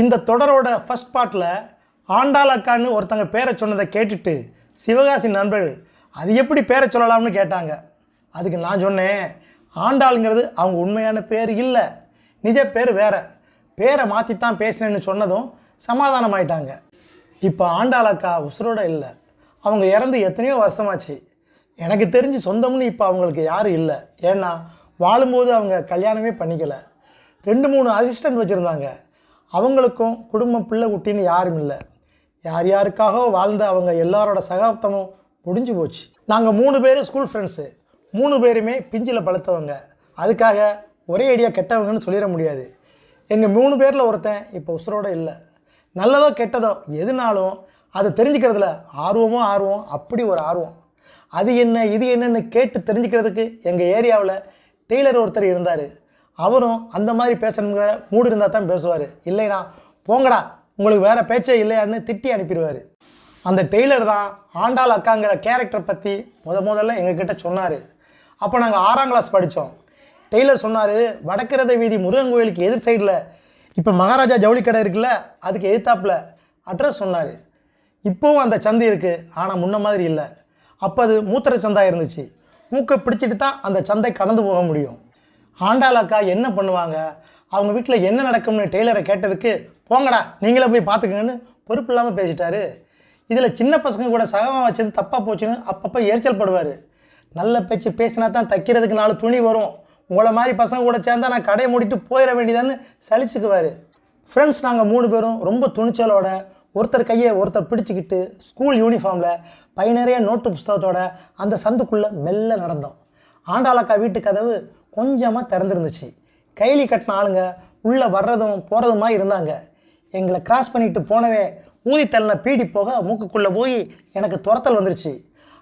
இந்த தொடரோட ஃபர்ஸ்ட் பார்ட்டில் ஆண்டாள் அக்கான்னு ஒருத்தங்க பேரை சொன்னதை கேட்டுட்டு சிவகாசி நண்பர்கள் அது எப்படி பேரை சொல்லலாம்னு கேட்டாங்க? அதுக்கு நான் சொன்னேன் ஆண்டாளுங்கிறது அவங்க உண்மையான பேர் இல்லை நிஜ பேர் வேற. பேரை மாற்றித்தான் பேசினேன்னு சொன்னதும் சமாதானம் ஆயிட்டாங்க இப்போ ஆண்டாள் அக்கா உசுரோட இல்லை. அவங்க இறந்து எத்தனையோ வருஷமாச்சு. எனக்கு தெரிஞ்சு சொந்தம்னு இப்போ அவங்களுக்கு யாரும் இல்லை. ஏன்னா வாழும்போது அவங்க கல்யாணமே பண்ணிக்கலை. ரெண்டு மூணு அசிஸ்டன்ட் வச்சுருந்தாங்க. அவங்களுக்கும் குடும்பம் பிள்ளை குட்டின்னு யாரும் இல்லை. யார் யாருக்காக வாழ்ந்த அவங்க எல்லாரோட சகாப்தமும் முடிஞ்சு போச்சு. நாங்கள் மூணு பேரும் ஸ்கூல் ஃப்ரெண்ட்ஸு மூணு பேருமே பிஞ்சில் பழுத்தவங்க. அதுக்காக ஒரே ஐடியா கெட்டவங்கன்னு சொல்லிட முடியாது. எங்கள் மூணு பேரில் ஒருத்தன் இப்போ உசுரோட இல்லை. நல்லதோ கெட்டதோ எதுனாலும் அதை தெரிஞ்சுக்கிறதுல ஆர்வமோ ஆர்வம் அப்படி ஒரு ஆர்வம். அது என்ன இது என்னன்னு கேட்டு தெரிஞ்சுக்கிறதுக்கு எங்கள் ஏரியாவில் டெய்லர் ஒருத்தர் இருந்தார். அவரும் அந்த மாதிரி பேசணுங்கிற மூடு இருந்தால் தான் பேசுவார். இல்லைனா போங்கடா உங்களுக்கு வேறு பேச்சே இல்லையான்னு திட்டி அனுப்பிடுவார். அந்த டெய்லர் தான் ஆண்டாள் அக்காங்கிற கேரக்டர் பற்றி முத முதல்ல எங்ககிட்ட சொன்னார். அப்போ நாங்கள் ஆறாம் கிளாஸ் படித்தோம் டெய்லர் சொன்னார் வடக்கிறத வீதி முருகன் கோயிலுக்கு எதிர் சைடில் இப்போ மகாராஜா ஜவுளி கடை இருக்குல்ல அதுக்கு எதிர்த்தாப்பில் அட்ரஸ் சொன்னார். இப்போவும் அந்த சந்தை இருக்குது ஆனால் முன்ன மாதிரி இல்லை. அப்போ அது மூத்திர சந்தா இருந்துச்சு. மூக்கை பிடிச்சிட்டு தான் அந்த சந்தை கடந்து போக முடியும். ஆண்டாள் அக்கா என்ன பண்ணுவாங்க? அவங்க வீட்டில் என்ன நடக்கும்னு டெய்லரை கேட்டதுக்கு போங்கடா நீங்களே போய் பார்த்துக்கங்கன்னு பொறுப்பு இல்லாமல் பேசிட்டாரு. இதில் சின்ன பசங்க கூட சகமாக வச்சது தப்பாக போச்சுன்னு அப்பப்போ எரிச்சல் படுவார். நல்ல பேச்சு பேசினா தான் தைக்கிறதுக்கு நாலு துணி வரும். உங்களை மாதிரி பசங்க கூட சேர்ந்தா நான் கடையை மூடிட்டு போயிட வேண்டியதான்னு சலிச்சுக்குவார். ஃப்ரெண்ட்ஸ் நாங்கள் மூணு பேரும் ரொம்ப துணிச்சலோட ஒருத்தர் கையை ஒருத்தர் பிடிச்சிக்கிட்டு ஸ்கூல் யூனிஃபார்மில் பை நிறைய நோட்டு புஸ்தகத்தோட அந்த சந்துக்குள்ளே மெல்ல நடந்தோம். ஆண்டாளக்கா வீட்டு கதவு கொஞ்சமாக திறந்துருந்துச்சு. கைலி கட்டின ஆளுங்க உள்ளே வர்றதும் போகிறதுமா இருந்தாங்க. எங்களை கிராஸ் பண்ணிட்டு போனவே ஊதி தள்ளின பீடி போக மூக்குக்குள்ளே போய் எனக்கு துரத்தல் வந்துருச்சு.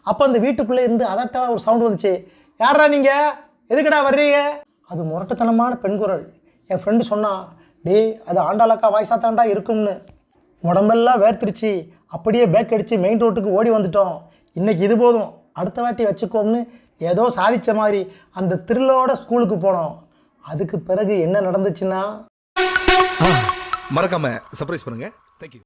அப்போ அந்த வீட்டுக்குள்ளே இருந்து அதட்டாக ஒரு சவுண்ட் வந்துச்சு. யாரா நீங்கள் எதுக்குடா வர்றீங்க? அது முரட்டுத்தனமான பெண் குரல். என் ஃப்ரெண்டு சொன்னான் டேய் அது ஆண்டாளக்கா வாய்ஸாக தாண்டா இருக்கும்னு. உடம்பெல்லாம் வேர்த்திருச்சு. அப்படியே பேக் அடித்து மெயின் ரோட்டுக்கு ஓடி வந்துட்டோம். இன்றைக்கி இது போதும். அடுத்த வாட்டி வச்சுக்கோம்னு ஏதோ சாதித்த மாதிரி அந்த த்ரில்லோட ஸ்கூலுக்கு போனோம். அதுக்கு பிறகு என்ன நடந்துச்சுன்னா? மறக்காம சர்ப்ரைஸ் பண்ணுங்க. தேங்க்யூ